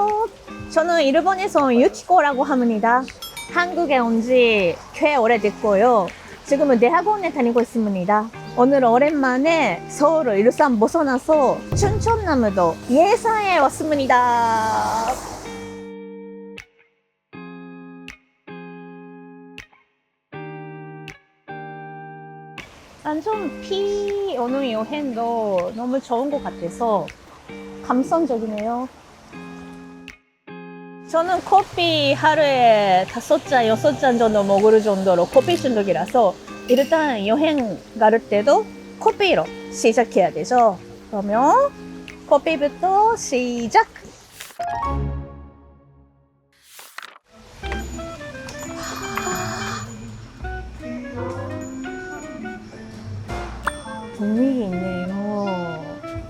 안녕하세요. 저는 일본에서 유키코라고 합니다. 한국에 온 지 꽤 오래됐고요. 지금은 대학원에 다니고 있습니다. 오늘 오랜만에 서울을 일산 벗어나서 춘천남도 예산에 왔습니다. 완전 피 오는 여행도 너무 좋은 것 같아서 감성적이네요. 저는 커피 하루에 다섯 잔, 여섯 잔 정도 먹을 정도로 커피 중독이라서 일단 여행 갈 때도 커피로 시작해야 되죠. 그러면 커피부터 시작!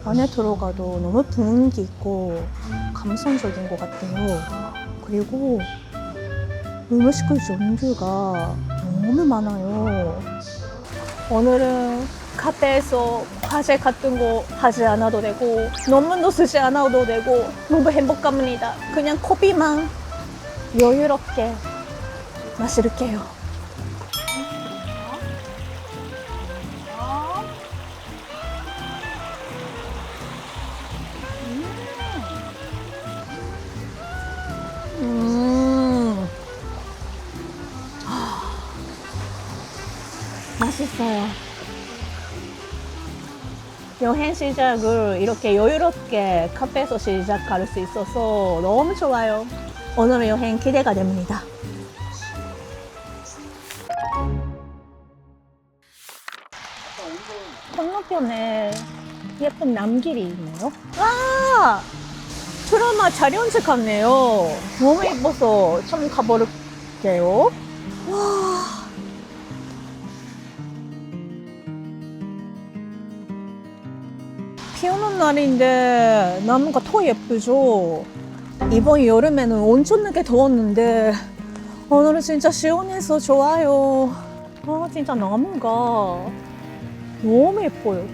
안에 들어가도 너무 분위기 있고 감성적인 것 같아요. 그리고 음식 종류가 너무 많아요. 오늘은 카페에서 과제 같은 거 하지 않아도 되고 논문도 쓰지 않아도 되고 너무 행복합니다. 그냥 커피만 여유롭게 마실게요. 맛있어요. 여행 시작을 이렇게 여유롭게 카페에서 시작할 수 있어서 너무 좋아요. 오늘 여행 기대가 됩니다. 건너편에 예쁜 남길이 있네요. 와! 드라마 촬영지 같네요. 너무 예뻐서 좀 가볼게요. 날인데 나무가 더 예쁘죠? 이번 여름에는 엄청나게 더웠는데 오늘은 진짜 시원해서 좋아요. 아, 진짜 나무가 너무 예뻐요.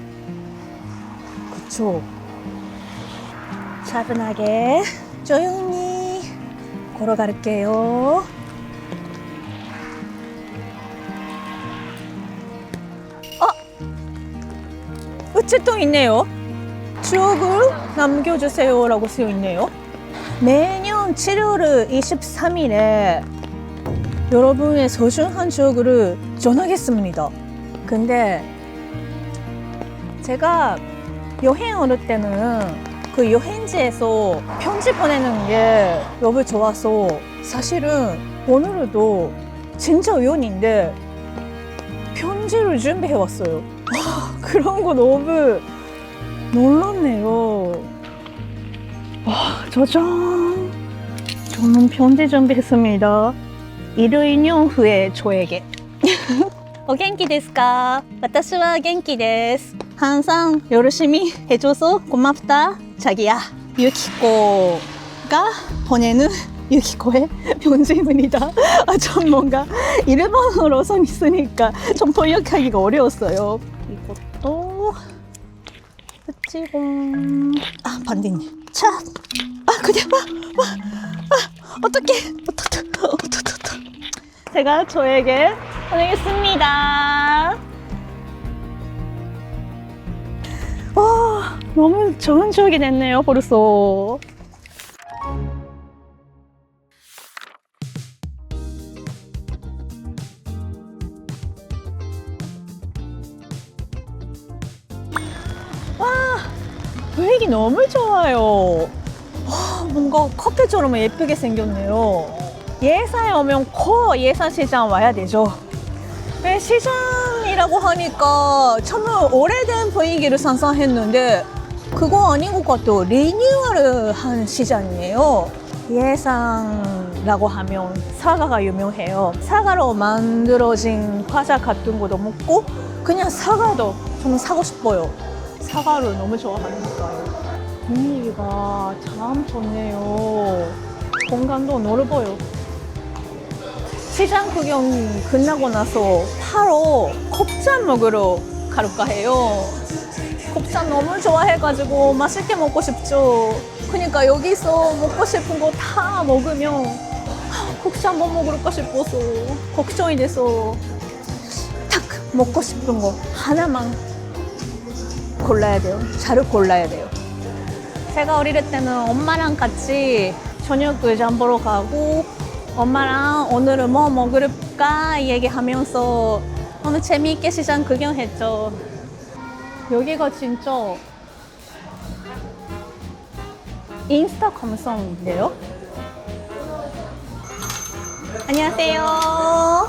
그쵸? 차분하게 조용히 걸어갈게요. 아! 우체통 있네요. 추억을 남겨주세요 라고 쓰여 있네요. 매년 7월 23일에 여러분의 소중한 추억을 전하겠습니다. 근데 제가 여행 올 때는 그 여행지에서 편지 보내는 게 너무 좋아서 사실은 오늘도 진짜 우연인데 편지를 준비해 왔어요. 아, 그런 거 너무 놀랐네요. 와, 짜잔. 저는 편지 준비했습니다. 일요일 후에 저에게. お元気ですか私は元気です。 항상 열심히 해줘서 고맙다. 자기야. 유키코가 보내는 유키코의 편지입니다. 아, 좀 뭔가 일본어로 써 있으니까 좀 번역하기가 어려웠어요. 붙이고 아 반대님. 차. 아 그냥 와 와. 아 어떡해. 어떡해. 어떡해. 제가 저에게 보내겠습니다. 와, 너무 좋은 추억이 됐네요, 벌써. 분위기 너무 좋아요. 와, 뭔가 카페처럼 예쁘게 생겼네요. 예산에 오면 코 예산 시장 와야 되죠. 네, 시장이라고 하니까 참 오래된 분위기를 상상했는데 그거 아닌 것 같아요. 리뉴얼을 한 시장이에요. 예상라고 하면 사과가 유명해요. 사과로 만들어진 과자 같은 것도 먹고 그냥 사과도 좀 사고 싶어요. 사과를 너무 좋아하니까요. 분위기가 참 좋네요. 공간도 넓어요. 시장 구경 끝나고 나서 바로 곱창 먹으러 갈까 해요. 곱창 너무 좋아해가지고 맛있게 먹고 싶죠. 그러니까 여기서 먹고 싶은 거 다 먹으면 혹시 한번 먹을까 싶어서 걱정이 돼서 딱 먹고 싶은 거 하나만 골라야 돼요. 잘 골라야 돼요. 제가 어릴 때는 엄마랑 같이 저녁을 장 보러 가고 엄마랑 오늘은 뭐 먹을까 얘기하면서 너무 재미있게 시장 구경했죠. 여기가 진짜 인스타 감성인데요? 안녕하세요.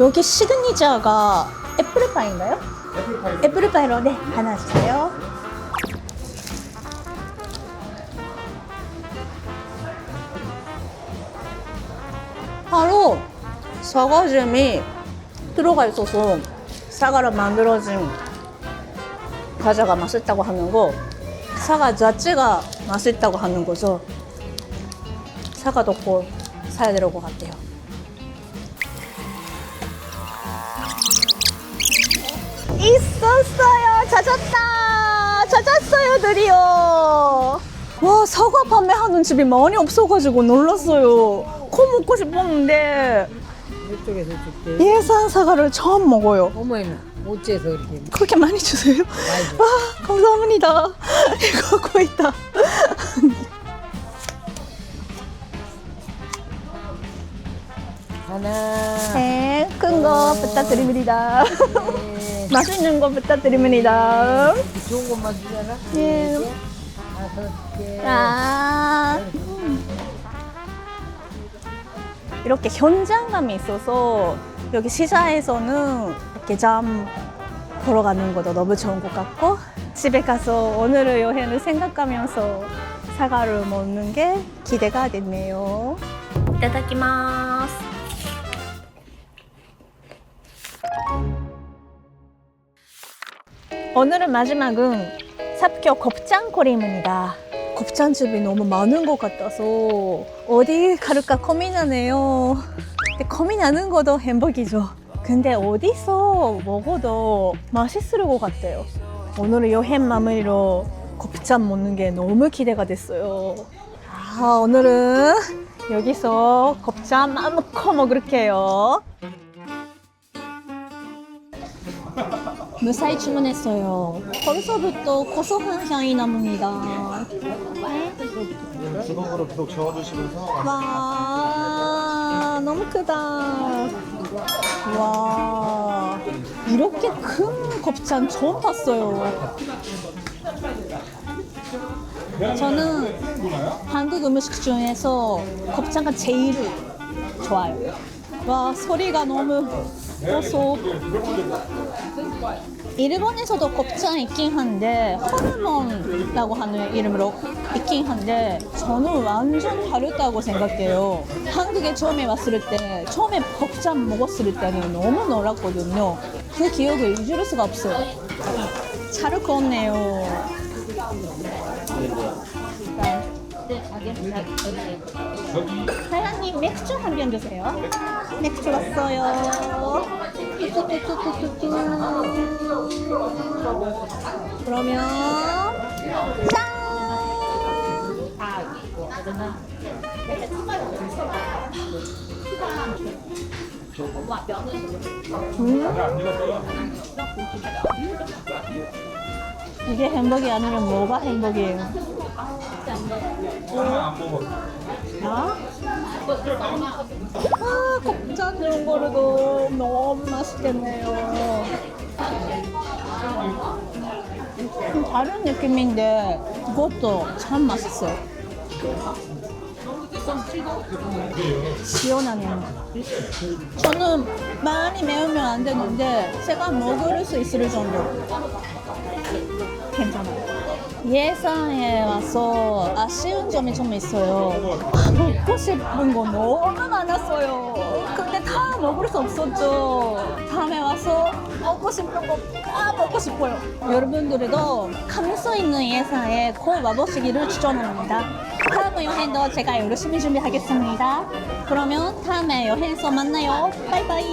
여기 시그니처가 애플파이인가요? 애플파이 애플파이로 네 하나 주세요. 바로 사과잼이 들어가 있어서 사과로 만들어진 과자가 맛있다고 하는 거 사과 자체가 맛있다고 하는 거죠. 사과도 꼭 사야 될 것 같아요. 있었어요. 찾았다. 찾았어요, 드디어. 와, 사과 판매하는 집이 많이 없어가지고 놀랐어요. 코 먹고 싶었는데 이쪽에서 줄게. 예산 사과를 처음 먹어요. 어머니는 어째서 이렇게 그렇게 많이 주세요? 와, 감사합니다. 이거 갖고 있다. 하나. 네, 큰 거 부탁드립니다. 네. 맛있는 거 부탁드립니다. 좋은 것만 주잖아. 예. 다섯 개. 아. 이렇게 현장감이 있어서 여기 시장에서는 이렇게 잠 보러 가는 것도 너무 좋은 것 같고 집에 가서 오늘의 여행을 생각하면서 사과를 먹는 게 기대가 되네요.いただきます。 오늘의 마지막은 삽교 곱창거림입니다. 곱창집이 너무 많은 것 같아서 어디 갈까 고민하네요. 근데 고민하는 것도 행복이죠. 근데 어디서 먹어도 맛있을 것 같아요. 오늘의 여행 마무리로 곱창 먹는 게 너무 기대가 됐어요. 아, 오늘은 여기서 곱창 마음껏 먹을게요. 무사히 주문했어요. 벌써부터 고소한 향이 납니다. 주먹으로 계속 저어주시면서 와, 너무 크다. 와, 이렇게 큰 곱창 처음 봤어요. 저는 한국 음식 중에서 곱창가 제일 좋아요. 와, 소리가 너무 고소. 일본에서도 곱창 있긴 한데 호르몬이라고 하는 이름으로 있긴 한데 저는 완전 다르다고 생각해요. 한국에 처음에 왔을 때 처음에 곱창 먹었을 때는 너무 놀랐거든요. 그 기억을 잊을 수가 없어요. 잘 구웠네요. 사장님 맥주 한 병 주세요. 맥주 왔어요. 뚜뚜뚜뚜뚜뚜. 그러면 짠. 음. 이게 행복이 아니면 뭐가 행복이에요? 아? 아, 곱창 거로도 너무 맛있겠네요. 좀 다른 느낌인데 그것도 참 맛있어요. 시원하네요. 저는 많이 매우면 안 되는데 제가 먹을 수 있을 정도. 예산에 와서 아쉬운 점이 좀 있어요. 아, 먹고 싶은 거 너무 많았어요. 근데 다 먹을 수 없었죠. 다음에 와서 먹고 싶은 거 다 먹고 싶어요. 여러분들도 감수 있는 예산에 꼭 와보시기를 추천합니다. 다음 여행도 제가 열심히 준비하겠습니다. 그러면 다음에 여행에서 만나요. 바이바이.